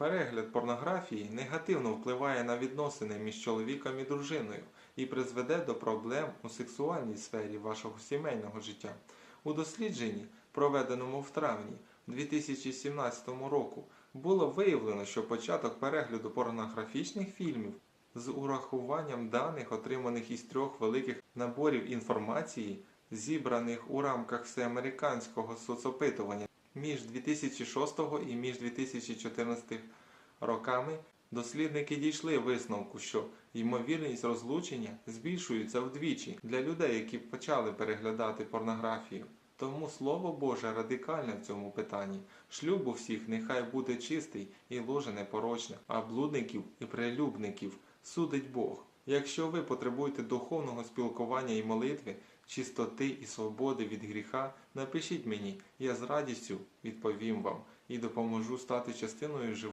Перегляд порнографії негативно впливає на відносини між чоловіком і дружиною і призведе до проблем у сексуальній сфері вашого сімейного життя. У дослідженні, проведеному в травні 2017 року, було виявлено, що початок перегляду порнографічних фільмів з урахуванням даних, отриманих із трьох великих наборів інформації, зібраних у рамках всеамериканського соцопитування між 2006 і між 2014 роками, дослідники дійшли висновку, що ймовірність розлучення збільшується вдвічі для людей, які почали переглядати порнографію. Тому Слово Боже радикальне в цьому питанні. Шлюб у всіх нехай буде чистий і ложе непорочне, а блудників і прелюбників судить Бог. Якщо ви потребуєте духовного спілкування і молитви, чистоти і свободи від гріха, напишіть мені, я з радістю відповім вам і допоможу стати частиною живого.